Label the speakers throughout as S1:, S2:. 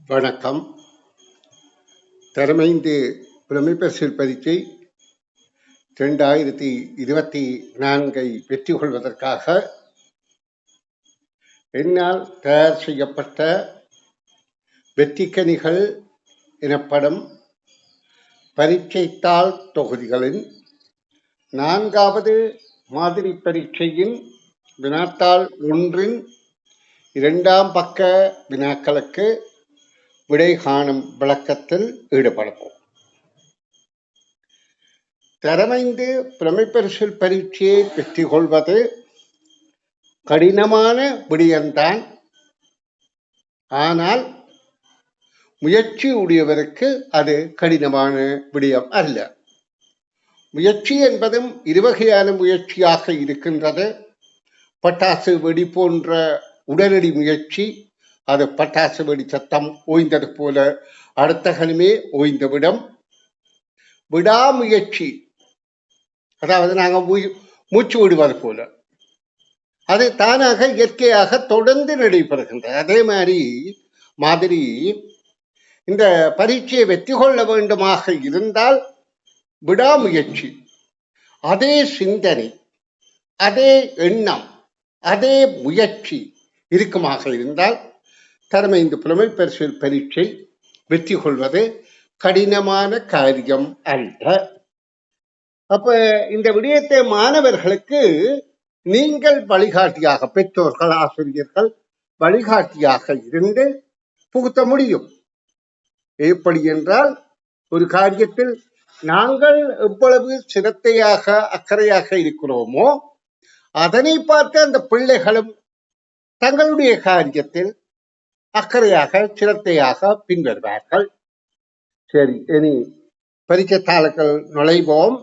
S1: வணக்கம். தரமைந்து பிரமிபர்சில் பரீட்சை ரெண்டாயிரத்தி இருபத்தி நான்கை வெற்றி கொள்வதற்காக என்னால் தயார் செய்யப்பட்ட வெற்றிக்கனிகள் எனப்படும் பரீட்சைத்தாள் தொகுதிகளின் நான்காவது மாதிரி பரீட்சையின் வினாத்தாள் ஒன்றின் இரண்டாம் பக்க வினாக்களுக்கு விடை காணும் விளக்கத்தில் ஈடுபடுவோம். தரமைந்து பிரமிப்பரிசில் பரீட்சையை வெற்றி கொள்வது கடினமான விடயம்தான். ஆனால் முயற்சி உடையவருக்கு அது கடினமான விடயம் அல்ல. முயற்சி என்பதும் இருவகையான முயற்சியாக இருக்கின்றது. பட்டாசு வெடி போன்ற உடனடி முயற்சி அது பட்டாசு வெடி சத்தம் ஓய்ந்தது போல அடுத்த கணமே ஓய்ந்துவிடும். விடாமுயற்சி. அதாவது நாங்கள் மூச்சு விடுவது போல. அது தானாக இயற்கையாக தொடர்ந்து நடைபெறுகின்றது. அதே மாதிரி மாதிரி இந்த பரீட்சையை வெற்றி கொள்ள வேண்டுமாக இருந்தால் விடாமுயற்சி. அதே சிந்தனை அதே எண்ணம் அதே முயற்சி இருக்குமாக இருந்தால் தரமைந்து புலமை பரிசில் பரீட்சை வெற்றி கொள்வது கடினமான காரியம் அல்ல. அப்ப இந்த விடயத்தை மாணவர்களுக்கு நீங்கள் வழிகாட்டியாக பெற்றோர்கள் ஆசிரியர்கள் வழிகாட்டியாக இருந்து புகுத்த முடியும். எப்படி என்றால் ஒரு காரியத்தில் நாங்கள் எவ்வளவு சிரத்தையாக அக்கறையாக இருக்கிறோமோ அதனை பார்த்து அந்த பிள்ளைகளும் தங்களுடைய காரியத்தில் அக்கறையாக சிரத்தையாக பின்வருவார்கள். சரி இனி பரிச்சத்தாளர்கள் நுழைவோம்.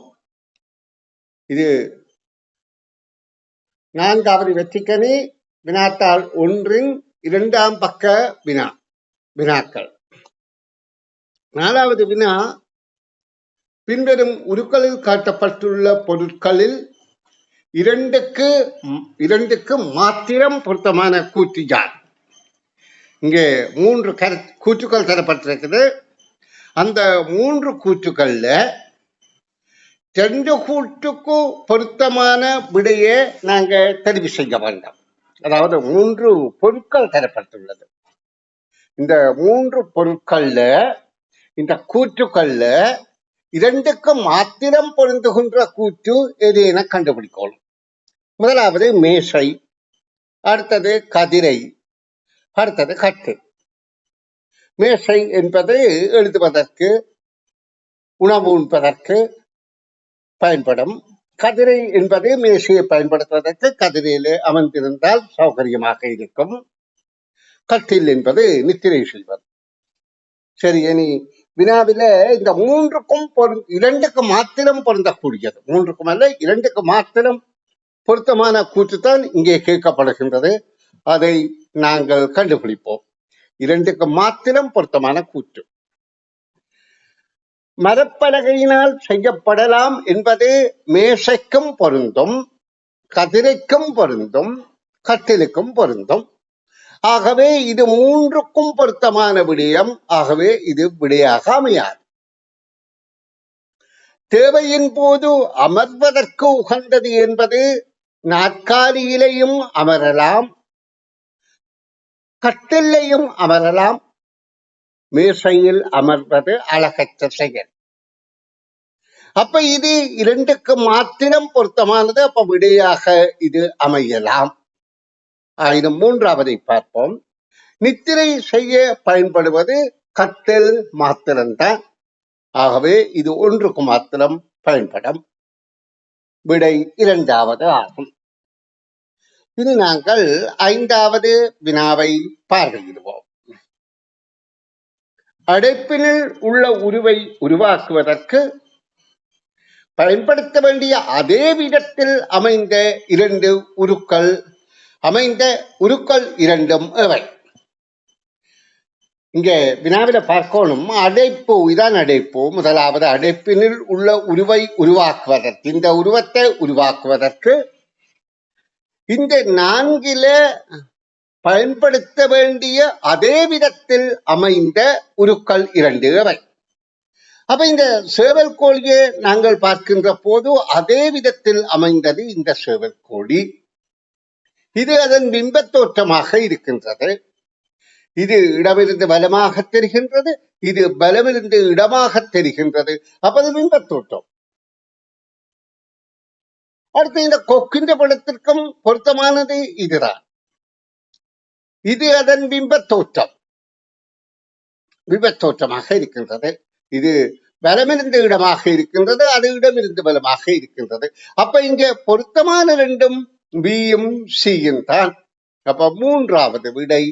S1: இது நான்காவது வெற்றிக்கணி வினாத்தாள் ஒன்றின் இரண்டாம் பக்க வினா வினாக்கள். நாலாவது வினா பின்வரும் உருக்களில் காட்டப்பட்டுள்ள பொருட்களில் இரண்டுக்கு இரண்டுக்கு மாத்திரம் பொருத்தமான கூற்று யார்? இங்கே மூன்று கர கூற்றுக்கள் தரப்பட்டிருக்குது. அந்த மூன்று கூற்றுக்கள்ல ரெண்டு கூற்றுக்கு பொருத்தமான விடையே நாங்க தெரிவு செய்ய வேண்டாம். அதாவது மூன்று பொருட்கள் தரப்பட்டுள்ளது. இந்த மூன்று பொருட்கள்ல இந்த கூற்றுக்கள்ல இரண்டுக்கு மாத்திரம் பொருந்துகின்ற கூற்று எது என கண்டுபிடிக்கணும் முதலாவது மேசை அடுத்தது கதிரை. அடுத்தது கட்டு மேசை என்பது எழுதுவதற்கு உணவு உண்பதற்கு பயன்படும். கதிரை என்பது மேசையை பயன்படுத்துவதற்கு கதிரையிலே அமர்ந்திருந்தால் சௌகரியமாக இருக்கும். கட்டில் என்பது நித்திரை செய்வது சரி இனி வினாவில இந்த மூன்றுக்கும் பொரு இரண்டுக்கு மாத்திரம் பொருந்தக்கூடியது. மூன்றுக்கும் அல்ல இரண்டுக்கு மாத்திரம் பொருத்தமான கூற்றுத்தான் இங்கே கேட்கப்படுகின்றது. அதை நாங்கள் கண்டுபிடிப்போம். இரண்டுக்கு மாத்திரம் பொருத்தமான கூற்று. மரப்பலகையினால் செய்யப்படலாம் என்பது மேசைக்கும் பொருந்தும் கதிரைக்கும் பொருந்தும் கட்டிலுக்கும் பொருந்தும். ஆகவே இது மூன்றுக்கும் பொருத்தமான விடயம். ஆகவே இது விடையாக அமையாது. தேவையின் போது அமர்வதற்கு உகந்தது என்பது நாற்காலியிலையும் அமரலாம். கட்டிலையும் அமரலாம். மேசையில் அமர்வது அழகற்ற செயல். அப்ப இது இரண்டுக்கு மாத்திரம் பொருத்தமானது. அப்ப விடையாக இது அமையலாம். ஆயினும் மூன்றாவதை பார்ப்போம். நித்திரை செய்ய பயன்படுவது கட்டில் மாத்திரம்தான். ஆகவே இது ஒன்றுக்கு மாத்திரம் பயன்படும். விடை இரண்டாவது ஆகும். இனி நாங்கள் ஐந்தாவது வினாவை பார்வையிடுவோம். அடைப்பினில் உள்ள உருவை உருவாக்குவதற்கு பயன்படுத்த வேண்டிய அதே விதத்தில் அமைந்த இரண்டு உருக்கள் அமைந்த உருக்கள் இரண்டும் எவை இங்கே வினாவில பார்க்கணும். அடைப்பு இதான் அடைப்பு. முதலாவது அடைப்பினில் உள்ள உருவை உருவாக்குவதற்கு இந்த உருவத்தை உருவாக்குவதற்கு இந்த நான்கில பயன்படுத்த வேண்டிய அதே விதத்தில் அமைந்த உருக்கள் இரண்டு அவை அப்ப இந்த சேவல் கோழியை நாங்கள் பார்க்கின்ற போது அதே விதத்தில் அமைந்தது இந்த சேவல் கோழி. இது அதன் பிம்பத் தோற்றமாக இருக்கின்றது. இது இடமிருந்து பலமாக தெரிகின்றது இது பலமிருந்து இடமாக தெரிகின்றது. அப்ப பிம்பத்தோட்டம் பிம்பத் தோற்றம் அடுத்து இந்த கொக்கின்ற படத்திற்கும் பொருத்தமானது இதுதான். இது அதன் பிம்பத்தோற்றம். பிம்பத்தோற்றமாக இருக்கின்றது. இது பலமிருந்த இடமாக இருக்கின்றது அது இடமிருந்து பலமாக இருக்கின்றது. அப்ப இங்கே பொருத்தமான ரெண்டும் பியும் சியும் தான். அப்ப மூன்றாவது விடை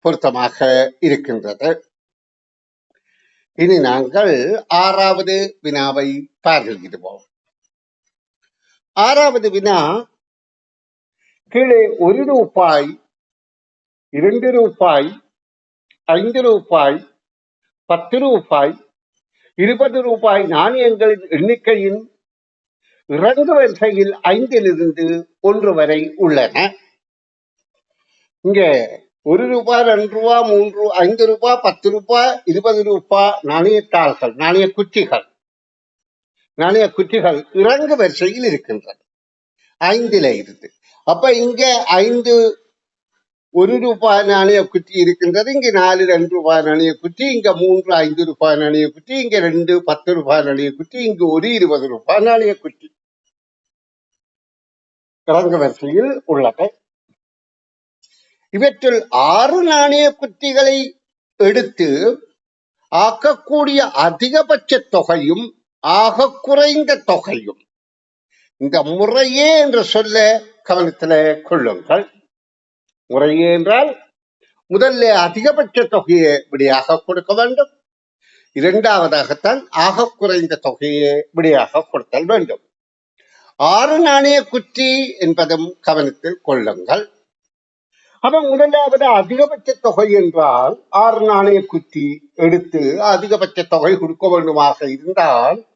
S1: பொருத்தமாக இருக்கின்றது. இனி நாங்கள் ஆறாவது வினாவை பார்வையிடுவோம். ஆறாவது வினா கீழே ஒரு ரூபாய் இரண்டு ரூபாய் ஐந்து ரூபாய் பத்து ரூபாய் இருபது ரூபாய் நாணயங்களின் எண்ணிக்கையின் இறங்கு வரிசையில் ஐந்திலிருந்து ஒன்று வரை உள்ளன. இங்க ஒரு ரூபாய் ரெண்டு ரூபா மூன்று ஐந்து ரூபாய் பத்து ரூபாய் இருபது ரூபாய் நாணயத்தாள்கள் நாணய குச்சிகள். நாணய குட்டிகள் இறங்கு வரிசையில் இருக்கின்றன. ஐந்தில இருந்து. அப்ப இங்க ஐந்து ஒரு ரூபாய் நாணய குட்டி இருக்கின்றது இங்க நாலு ரெண்டு ரூபாய் நாணய குட்டி இங்க மூன்று ஐந்து ரூபாய் நாணய குட்டி இங்க ரெண்டு பத்து ரூபாய் நாணய குட்டி இங்க ஒரு இருபது ரூபாய் நாணய குட்டி. இறங்கு வரிசையில் உள்ளது. இவற்றில் ஆறு நாணய குட்டிகளை எடுத்து ஆக்கக்கூடிய அதிகபட்ச தொகையும் ஆக குறைந்த தொகையும். இந்த முறையே என்று சொல்ல கவனத்தில் கொள்ளுங்கள். முறையே என்றால் முதல்ல அதிகபட்ச தொகையை விடையாக கொடுக்க வேண்டும். இரண்டாவதாகத்தான் ஆக குறைந்த தொகையை விடையாக கொடுத்தல் வேண்டும். ஆறு நாணய குச்சி என்பதும் கவனத்தில் கொள்ளுங்கள். அப்ப முதலாவது அதிகபட்ச தொகை என்றால் ஆறு நாணய குச்சி எடுத்து அதிகபட்ச தொகை கொடுக்க வேண்டுமாக இருந்தால்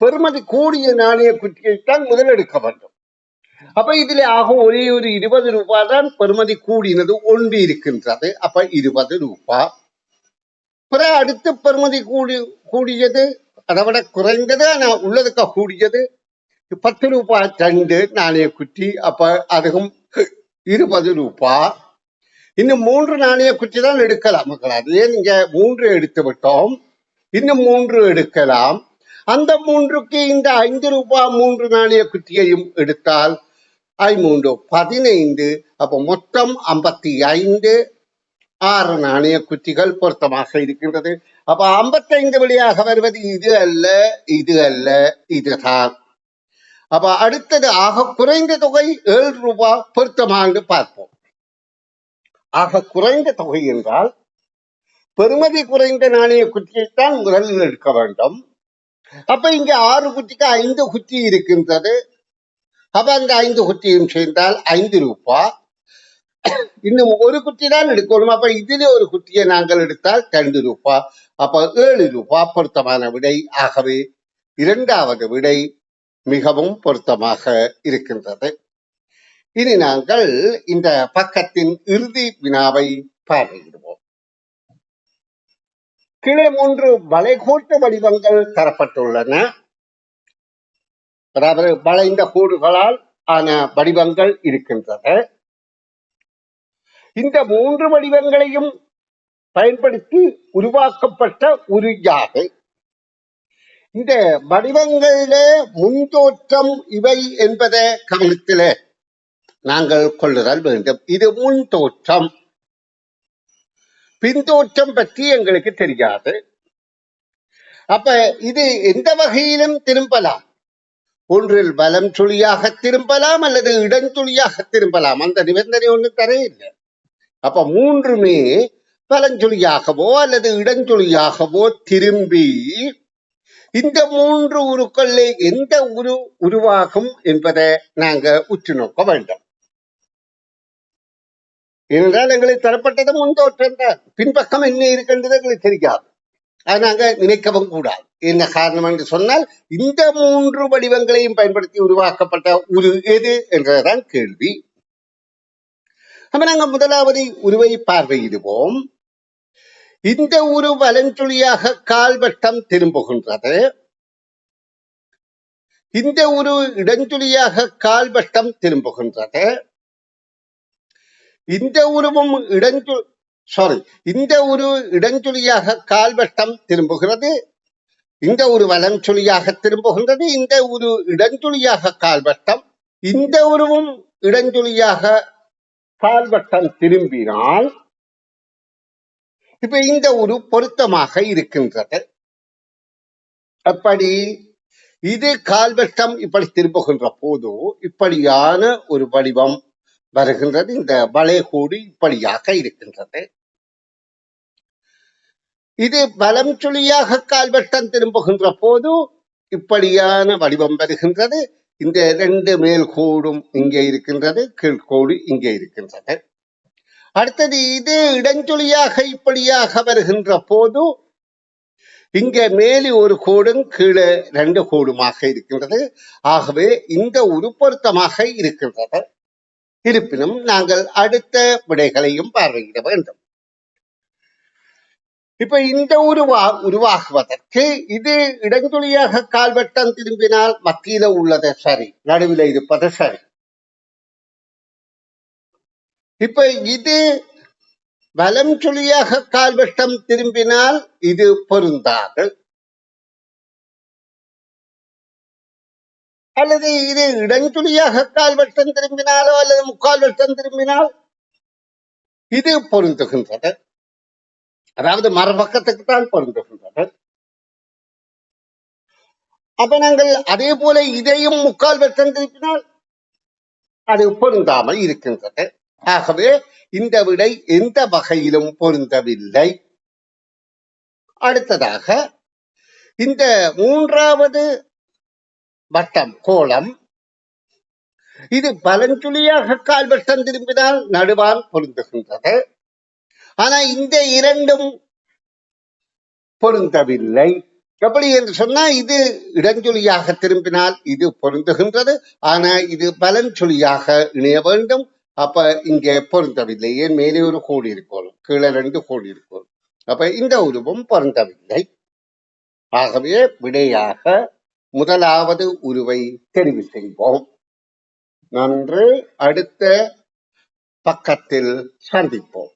S1: பெறுமதி கூடிய நாணய குச்சியைத்தான் முதல் எடுக்க வேண்டும். அப்ப இதுல ஆகும் ஒரே ஒரு இருபது ரூபாய் தான் பெறுமதி கூடினது ஒன்று இருக்கின்றது. அப்ப இருபது ரூபாய் பிற அடுத்து பெறுமதி கூடி கூடியது அதை விட குறைந்தது ஆனா உள்ளதுக்கு கூடியது பத்து ரூபாய் ரெண்டு நாணய குட்டி அப்ப அதுவும் இருபது ரூபாய் இன்னும் மூன்று நாணய குட்டி தான் எடுக்கலாம் மக்கள். அதே நீங்க மூன்று எடுத்து விட்டோம். இன்னும் மூன்று எடுக்கலாம். அந்த மூன்றுக்கு இந்த ஐந்து ரூபாய் மூன்று நாணய குட்டியையும் எடுத்தால் ஐமூன்று பதினைந்து. அப்ப மொத்தம் ஐம்பத்தி ஐந்து ஆறு நாணய குட்டிகள் பொருத்தமாக இருக்கின்றது. அப்ப ஐம்பத்தைந்து வழியாக வருவது இது அல்ல இது அல்ல இதுதான். அப்ப அடுத்தது ஆக குறைந்த தொகை ஏழு ரூபாய் பொருத்தமாக பார்ப்போம். ஆக குறைந்த தொகை என்றால் பெருமதி குறைந்த நாணய குற்றியைத்தான் முதலில் எடுக்க வேண்டும். அப்ப இங்க ஆறு குச்சிக்கு ஐந்து குச்சி இருக்கின்றது. அப்ப அந்த ஐந்து குச்சியும் சேர்ந்தால் ஐந்து ரூபாய் இன்னும் ஒரு குட்டி தான் எடுக்கணும். அப்ப இதுல ஒரு குட்டியை நாங்கள் எடுத்தால் ரெண்டு ரூபாய் அப்ப ஏழு ரூபாய் பொருத்தமான விடை. ஆகவே இரண்டாவது விடை மிகவும் பொருத்தமாக இருக்கின்றது. இனி நாங்கள் இந்த பக்கத்தின் இறுதி வினாவை பார்வையிடுவோம். கீழே மூன்று வளைகோட்டு வடிவங்கள் தரப்பட்டுள்ளன. அதாவது வளைந்த கூடுகளால் ஆன வடிவங்கள் இருக்கின்றன. இந்த மூன்று வடிவங்களையும் பயன்படுத்தி உருவாக்கப்பட்ட ஒரு யாகை. இந்த வடிவங்களிலே முன்தோற்றம் இவை என்பதை கவனத்தில் நாங்கள் கொள்ளுதல் வேண்டும். இது முன் தோற்றம் பின்தோற்றம் பற்றி எங்களுக்கு தெரியாது. அப்ப இது எந்த வகையிலும் திரும்பலாம். ஒன்றில் வலம் துளியாக திரும்பலாம் அல்லது இடந்துளியாக திரும்பலாம். அந்த நிபந்தனை ஒண்ணு தரையில்லை. அப்ப மூன்றுமே பலஞ்சுழியாகவோ அல்லது இடஞ்சுழியாகவோ திரும்பி இந்த மூன்று உருக்களில் எந்த உரு உருவாகும் என்பதை நாங்க உற்று நோக்க வேண்டும். ஏனென்றால் எங்களுக்கு தரப்பட்டது முன்தோற்றம் தான். பின்பக்கம் என்ன இருக்கின்றது எங்களுக்கு தெரியாது. அதை நாங்கள் நினைக்கவும் கூடாது. என்ன காரணம் என்று சொன்னால் இந்த மூன்று வடிவங்களையும் பயன்படுத்தி உருவாக்கப்பட்ட உரு எது என்றதான் கேள்வி. அப்ப நாங்கள் முதலாவது உருவை பார்வையிடுவோம். இந்த உரு வலஞ்சுழியாக கால்வட்டம் திரும்புகின்றது. இந்த ஒரு இடஞ்சுழியாக கால்வட்டம் திரும்புகின்றது. இந்த உருவும் இடஞ்சு சாரி இந்த ஒரு இடஞ்சொலியாக கால்வட்டம் திரும்புகிறது. இந்த ஒரு வலஞ்சொலியாக திரும்புகின்றது. இந்த ஒரு இடஞ்சொலியாக கால்வட்டம் இந்த உருவும் இடஞ்சொலியாக கால்வட்டம் திரும்பினால் இப்ப இந்த ஒரு பொருத்தமாக இருக்கின்றது. அப்படி இது கால்வட்டம் இப்படி திரும்புகின்ற போது இப்படியான ஒரு வடிவம் வருகின்றது. இந்த வளைகோடு இப்படியாக இருக்கின்றது. இது வலம் சுழியாக கால்வட்டம் திரும்புகின்ற போது இப்படியான வடிவம் வருகின்றது. இந்த ரெண்டு மேல் கோடும் இங்கே இருக்கின்றது கீழ்கோடு இங்கே இருக்கின்றது. அடுத்தது இது இடஞ்சுழியாக இப்படியாக வருகின்ற போது இங்கே மேலே ஒரு கோடும் கீழே ரெண்டு கோடுமாக இருக்கின்றது. ஆகவே இந்த உருப்பொருத்தமாக இருக்கின்றது. இருப்பினும் நாங்கள் அடுத்த விடைகளையும் பார்வையிட வேண்டும். இப்ப இந்த உருவா உருவாகுவதற்கு இது இடந்துளியாக கால்வட்டம் திரும்பினால் மத்தியில உள்ளது சரி நடுவில் இருப்பது சரி. இப்ப இது வலம் சுழியாக கால்வட்டம் திரும்பினால் இது பொருந்தார்கள் அல்லது இது இடஞ்சுழியாக கால்வட்டம் திரும்பினாலோ அல்லது முக்கால் வட்டம் திரும்பினால்? இது பொருந்துகின்றது. அதாவது மறுபக்கத்துக்கு தான் பொருந்துகின்றது. அப்ப நாங்கள் அதே போல இதையும் முக்கால் வட்டம் திருப்பினால் அது பொருந்தாமல் இருக்கின்றது. ஆகவே இந்த விடை எந்த வகையிலும் பொருந்தவில்லை. அடுத்ததாக இந்த மூன்றாவது வட்டம் கோலம். இது பலஞ்சுழியாக கால் வட்டம் திரும்பினால் நடுவால் பொருந்துகின்றது. ஆனா இந்த இரண்டும் பொருந்தவில்லை. எப்படி என்று சொன்னா இது இடஞ்சொலியாக திரும்பினால் இது பொருந்துகின்றது. ஆனா இது பலஞ்சொலியாக இணைய வேண்டும். அப்ப இங்கே பொருந்தவில்லை. ஏன்? மேலே ஒரு கோடி இருக்கும். கீழே ரெண்டு கோடி இருக்கணும் அப்ப இந்த உருவம் பொருந்தவில்லை. ஆகவே விடையாக முதலாவது உருவை தெரிவு செய்வோம். நன்று அடுத்த பக்கத்தில் சந்திப்போம்.